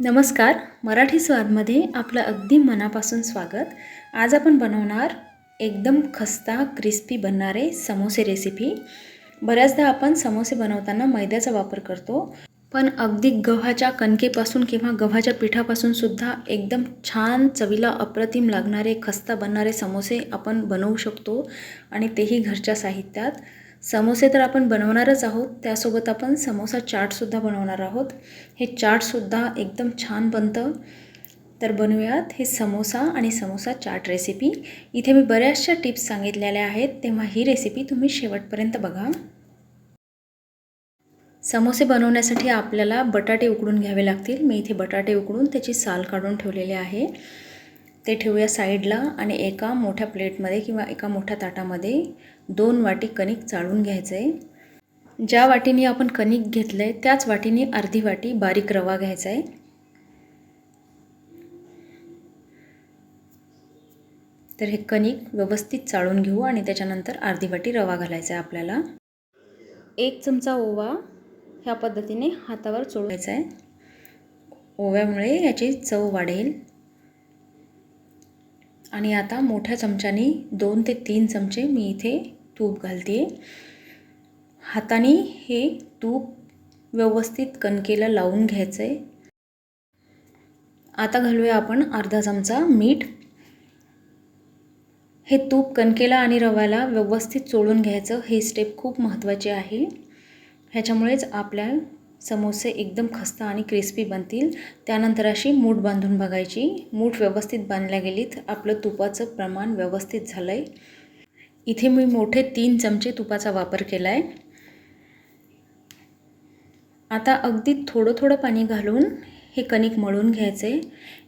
नमस्कार मराठी स्वादमध्ये आपलं अगदी मनापासून स्वागत. आज आपण बनवणार एकदम खस्ता क्रिस्पी बनणारे समोसे रेसिपी बऱ्याचदा आपण समोसे बनवताना मैद्याचा वापर करतो पण अगदी गव्हाच्या कणकेपासून किंवा गव्हाच्या पिठापासून सुद्धा एकदम छान चवीला अप्रतिम लागणारे खस्ता बनणारे समोसे आपण बनवू शकतो आणि तेही घरच्या साहित्यात. समोसे तर आपण बनवणारच आहोत. त्यासोबत आपण समोसा चाटसुद्धा बनवणार आहोत. हे चाटसुद्धा एकदम छान बनतं. तर बनवूयात हे समोसा आणि समोसा चाट रेसिपी इथे मी बऱ्याचशा टिप्स सांगितलेल्या आहेत. तेव्हा ही रेसिपी तुम्ही शेवटपर्यंत बघा. समोसे बनवण्यासाठी आपल्याला बटाटे उकडून घ्यावे लागतील. मी इथे बटाटे उकडून त्याची साल काढून ठेवलेले आहे. ते ठेवूया साईडला आणि एका मोठ्या प्लेटमध्ये किंवा एका मोठ्या ताटामध्ये. दोन वाटी कणिक चाळून घ्यायचं आहे ज्या वाटीने आपण कणिक घेतलं आहे त्याच वाटीने अर्धी वाटी बारीक रवा घ्यायचा आहे तर हे कणिक व्यवस्थित चाळून घेऊ आणि त्याच्यानंतर अर्धी वाटी रवा घालायचा आहे आपल्याला. एक चमचा ओवा ह्या पद्धतीने हातावर चोळायचा आहे ओव्यामुळे याची चव वाढेल. आणि आता मोठ्या चमच्याने दोन ते तीन चमचे मी इथे तूप घालते. हाताने हे तूप व्यवस्थित कणकेला लावून घ्यायचं आहे आता घालूया आपण अर्धा चमचा मीठ. हे तूप कणकेला आणि रव्याला व्यवस्थित चोळून घ्यायचं. हे स्टेप खूप महत्त्वाचे आहे. ह्याच्यामुळेच आपल्या समोसे एकदम खस्ता आणि क्रिस्पी बनतील. त्यानंतर अशी मूठ बांधून बघायची. मूठ व्यवस्थित बांधल्या गेलीत. आपलं तुपाचं प्रमाण व्यवस्थित झालं आहे इथे मी मोठे तीन चमचे तुपाचा वापर केला आहे आता अगदी थोडं थोडं पाणी घालून हे कणिक मळून घ्यायचे.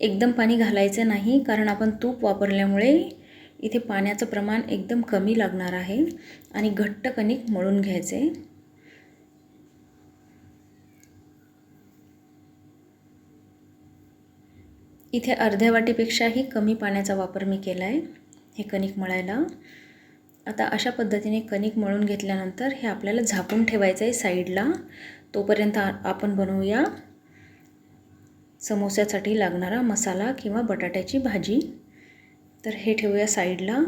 एकदम पाणी घालायचं नाही कारण आपण तूप वापरल्यामुळे इथे पाण्याचं प्रमाण एकदम कमी लागणार आहे आणि घट्ट कणिक मळून घ्यायचे. इथे अर्ध्या वाटीपेक्षाही कमी पाण्याचा वापर मी केला आहे हे कणिक मळायला. आता अशा पद्धतीने कणिक मळून घेतल्यानंतर हे आपल्याला झाकून ठेवायचं आहे साईडला. तोपर्यंत आपण बनवूया समोस्यासाठी लागणारा मसाला किंवा बटाट्याची भाजी. तर हे ठेवूया साईडला.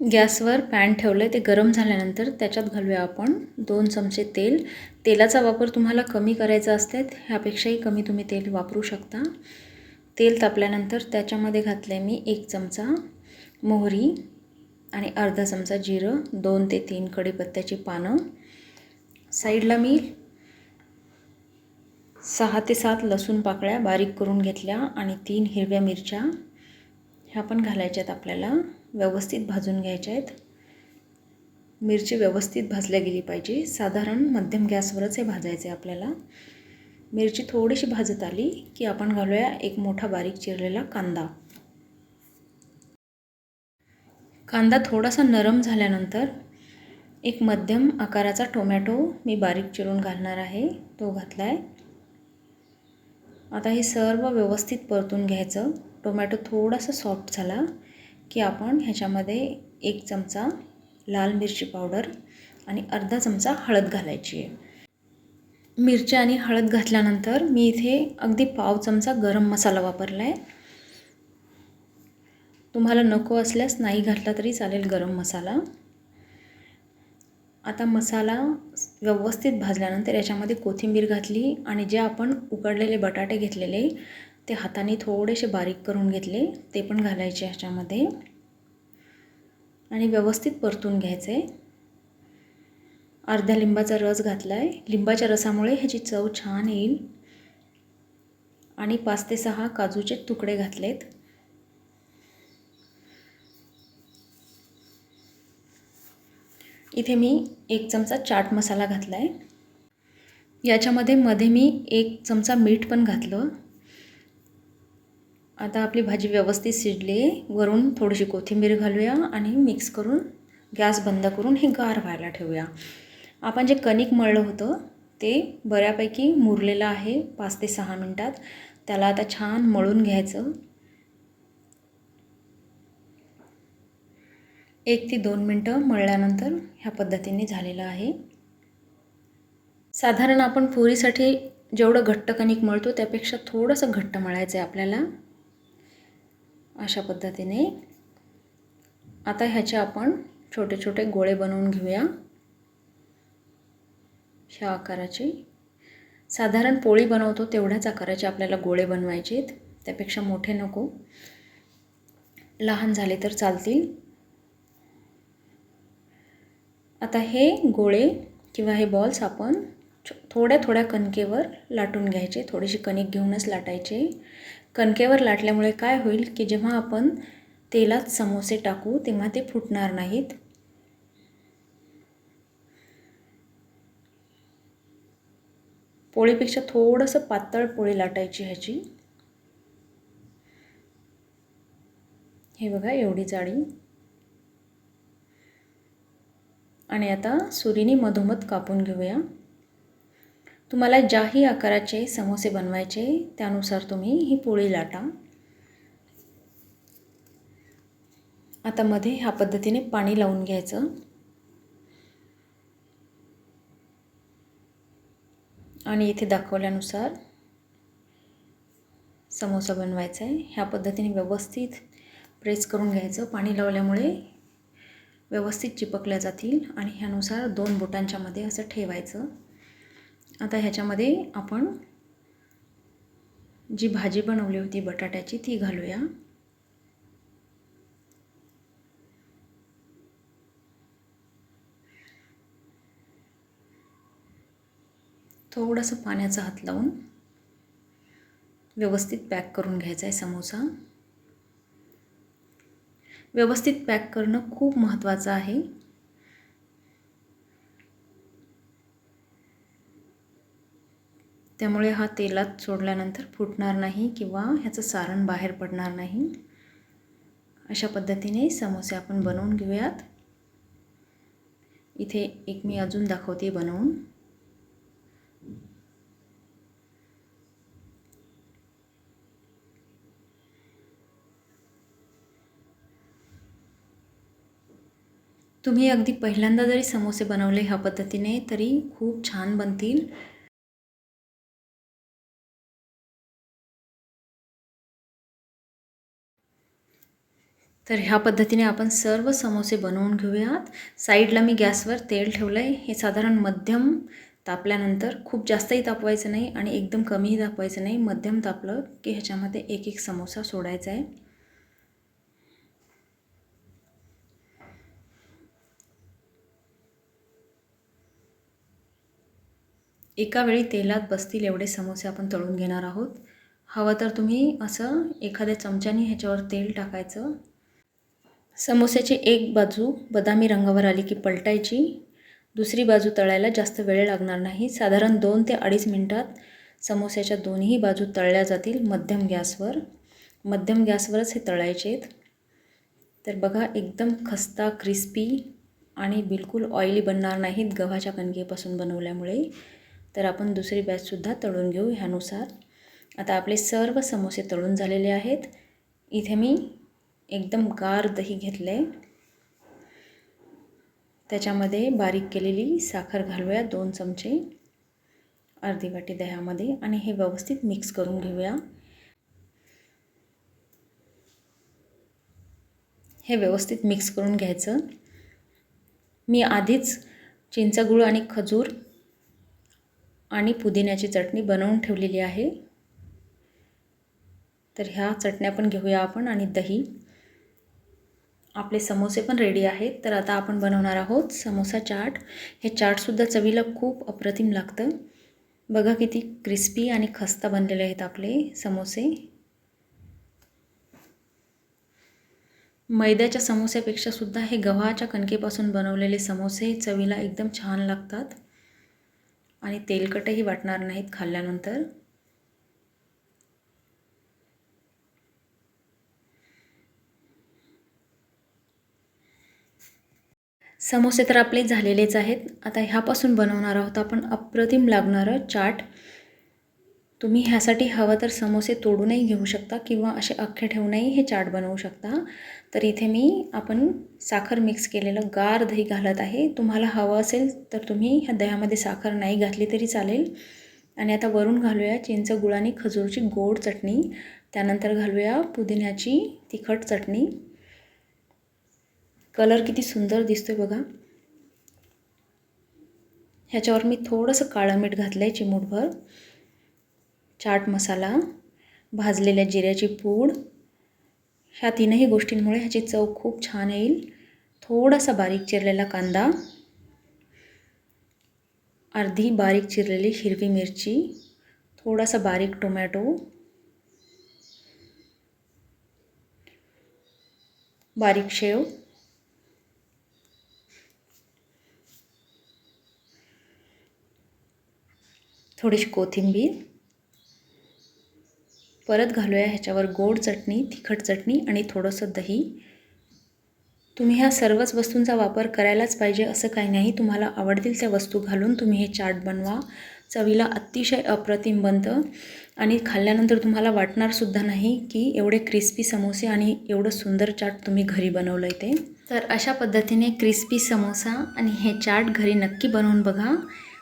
गॅसवर पॅन ठेवलं आहे ते गरम झाल्यानंतर त्याच्यात घालूया आपण दोन चमचे तेल. तेलाचा वापर तुम्हाला कमी करायचा असते ह्यापेक्षाही कमी तुम्ही तेल वापरू शकता. तेल तापल्यानंतर त्याच्यामध्ये घातलं आहे मी एक चमचा मोहरी. आणि अर्धा चमचा जिरं दोन ते तीन कढीपत्त्याची पानं. साईडला मी सहा ते सात लसूण पाकळ्या बारीक करून घेतल्या आणि तीन हिरव्या मिरच्या. ह्या पण घालायच्या आहेत आपल्याला. व्यवस्थित भाजून घ्यायच्या आहेत मिरची व्यवस्थित भाजल्या गेली पाहिजे. साधारण मध्यम गॅसवरच हे भाजायचे आपल्याला. मिरची थोडीशी भाजत आली की आपण घालूया एक मोठा बारीक चिरलेला कांदा. कांदा थोडासा नरम झाल्यानंतर एक मध्यम आकाराचा टोमॅटो मी बारीक चिरून घालणार आहे. तो घातला आहे आता हे सर्व व्यवस्थित परतून घ्यायचं. टोमॅटो थोडासा सॉफ्ट झाला की आपण ह्याच्यामध्ये एक चमचा लाल मिरची पावडर आणि अर्धा चमचा हळद घालायची आहे. मिरच्या आणि हळद घातल्यानंतर मी इथे अगदी पाव चमचा गरम मसाला वापरला आहे तुम्हाला नको असल्यास नाही घातला तरी चालेल गरम मसाला. आता मसाला व्यवस्थित भाजल्यानंतर याच्यामध्ये कोथिंबीर घातली आणि जे आपण उकडलेले बटाटे घेतलेले ते हाताने थोडेसे बारीक करून घेतले ते पण घालायचे ह्याच्यामध्ये आणि व्यवस्थित परतून घ्यायचे. अर्ध्या लिंबाचा रस घातला आहे लिंबाच्या रसामुळे ह्याची चव छान येईल. आणि पाच ते सहा काजूचे तुकडे घातलेत. इथे मी एक चमचा चाट मसाला घातला आहे याच्यामध्ये मध्ये मी एक चमचा मीठ पण घातलं. आता आपली भाजी व्यवस्थित शिजली. वरून थोडीशी कोथिंबीर घालूया आणि मिक्स करून गॅस बंद करून हे गार व्हायला ठेवूया. आपण जे कणिक मळलं होतं ते बऱ्यापैकी मुरलेलं आहे पाच ते सहा मिनटात. त्याला आता छान मळून घ्यायचं. एक ते दोन मिनटं मळल्यानंतर ह्या पद्धतीने झालेलं आहे. साधारण आपण पुरीसाठी जेवढं घट्ट कणिक मळतो त्यापेक्षा थोडंसं घट्ट मळायचं आहे आपल्याला. अशा पद्धतीने. आता ह्याचे आपण छोटे छोटे गोळे बनवून घेऊया. ह्या आकाराचे. साधारण पोळी बनवतो तेवढ्याच आकाराचे आपल्याला गोळे बनवायचे आहेत त्यापेक्षा मोठे नको. लहान झाले तर चालतील. आता हे गोळे किंवा हे बॉल्स आपण थोड्या थोड्या कणकेवर लाटून घ्यायचे. थोडीशी कणिक घेऊनच लाटायचे. कणकेवर लाटल्यामुळे काय होईल की जेव्हा आपण तेलात समोसे टाकू तेव्हा ते फुटणार नाहीत. पोळीपेक्षा थोडंसं पातळ पोळी लाटायची ह्याची. हे बघा एवढी जाडी. आणि आता सुरीने मधोमध कापून घेऊया. तुम्हाला ज्याही आकाराचे समोसे बनवायचे त्यानुसार तुम्ही ही पोळी लाटा. आता मध्ये ह्या पद्धतीने पाणी लावून घ्यायचं. आणि इथे दाखवल्यानुसार समोसा बनवायचा आहे. ह्या पद्धतीने व्यवस्थित प्रेस करून घ्यायचं. पाणी लावल्यामुळे व्यवस्थित चिपकल्या जातील आणि ह्यानुसार दोन बोटांच्यामध्ये असं ठेवायचं. आता ह्याच्यामध्ये आपण जी भाजी बनवली होती बटाट्याची ती घालूया. थोडंसं पाण्याचा हात लावून व्यवस्थित पॅक करून घ्यायचा आहे समोसा. व्यवस्थित पॅक करणं खूप महत्त्वाचं आहे. त्यामुळे हा तेलात सोडल्यानंतर फुटणार नाही किंवा ह्याचं सारण बाहेर पडणार नाही. अशा पद्धतीने समोसे आपण बनवून घेऊयात. इथे एक मी अजून दाखवते बनवून. तुम्ही अगदी पहिल्यांदा जरी समोसे बनवले ह्या पद्धतीने तरी खूप छान बनतील. तर ह्या पद्धतीने आपण सर्व समोसे बनवून घेऊयात. साईडला मी गॅसवर तेल ठेवलं आहे हे साधारण मध्यम तापल्यानंतर खूप जास्तही तापवायचं नाही आणि एकदम कमीही तापवायचं नाही. मध्यम तापलं की ह्याच्यामध्ये एक एक समोसा सोडायचा आहे. एका वेळी तेलात बसतील एवढे समोसे आपण तळून घेणार आहोत. हवं तर तुम्ही असं एखाद्या चमच्याने ह्याच्यावर तेल टाकायचं. समोस्याची एक बाजू बदामी रंगावर आली की पलटायची. दुसरी बाजू तळायला जास्त वेळ लागणार नाही. साधारण दोन ते अडीच मिनटात समोस्याच्या दोन्ही बाजू तळल्या जातील मध्यम गॅसवर. मध्यम गॅसवरच हे तळायचे आहेत. तर बघा एकदम खस्ता क्रिस्पी आणि बिलकुल ऑइली बनणार नाहीत गव्हाच्या कणकेपासून बनवल्यामुळे. तर आपण दुसरी बॅचसुद्धा तळून घेऊ ह्यानुसार. आता आपले सर्व समोसे तळून झालेले आहेत. इथे मी एकदम गार दही घेतलं आहे त्याच्यामध्ये बारीक केलेली साखर घालूया दोन चमचे. अर्धी वाटी दह्यामध्ये आणि हे व्यवस्थित मिक्स करून घेऊया. हे व्यवस्थित मिक्स करून घ्यायचं. मी आधीच चिंचगूळ आणि खजूर आणि पुदिन्याची चटणी बनवून ठेवलेली आहे. तर ह्या चटण्या पण घेऊया आपण आणि दही. आपले समोसे पण रेडी आहेत. तर आता आपण बनवणार आहोत समोसा चाट. हे चाटसुद्धा चवीला खूप अप्रतिम लागतं. बघा किती क्रिस्पी आणि खस्ता बनलेले आहेत आपले समोसे. मैद्याच्या समोस्यापेक्षा सुद्धा हे गव्हाच्या कणकेपासून बनवलेले समोसे चवीला एकदम छान लागतात. आणि तेलकटही वाटणार नाहीत खाल्ल्यानंतर. समोसे तर आपले झालेलेच आहेत. आता ह्यापासून बनवणार आहोत आपण अप्रतिम लागणारं चाट. तुम्ही ह्यासाठी हवं तर समोसे तोडूनही घेऊ शकता किंवा असे अख्खे ठेवूनही हे चाट बनवू शकता. तर इथे मी आपण साखर मिक्स केलेलं गार दही घालत आहे. तुम्हाला हवं असेल तर तुम्ही ह्या दह्यामध्ये साखर नाही घातली तरी चालेल. आणि आता वरून घालूया चिंच गुळ आणि खजूरची गोड चटणी. त्यानंतर घालूया पुदिन्याची तिखट चटणी. कलर किती सुंदर दिसतोय बघा. ह्याच्यावर मी थोडंसं काळं मीठ घातलं आहे चिमूटभर. चाट मसाला भाजलेल्या जिऱ्याची पूड. ह्या तीनही गोष्टींमुळे ह्याची चव खूप छान येईल. थोडासा बारीक चिरलेला कांदा. अर्धी बारीक चिरलेली हिरवी मिरची. थोडासा बारीक टोमॅटो. बारीक शेव. थोडीशी कोथिंबीर. परत घालूया ह्याच्यावर गोड चटणी तिखट चटणी आणि थोडंसं दही. तुम्ही ह्या सर्वच वस्तूंचा वापर करायलाच पाहिजे असं काही नाही. तुम्हाला आवडतील त्या वस्तू घालून तुम्ही हे चाट बनवा. चवीला अतिशय अप्रतिम बनतं. आणि खाल्ल्यानंतर तुम्हाला वाटणारसुद्धा नाही की एवढे क्रिस्पी समोसे आणि एवढं सुंदर चाट तुम्ही घरी बनवलं आहे ते. तर अशा पद्धतीने क्रिस्पी समोसा आणि हे चाट घरी नक्की बनवून बघा.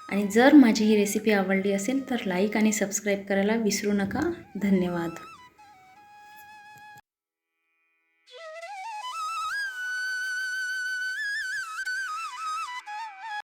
आणि जर माझी ही रेसिपी आवडली असेल तर लाईक आणि सबस्क्राईब करायला विसरू नका. धन्यवाद.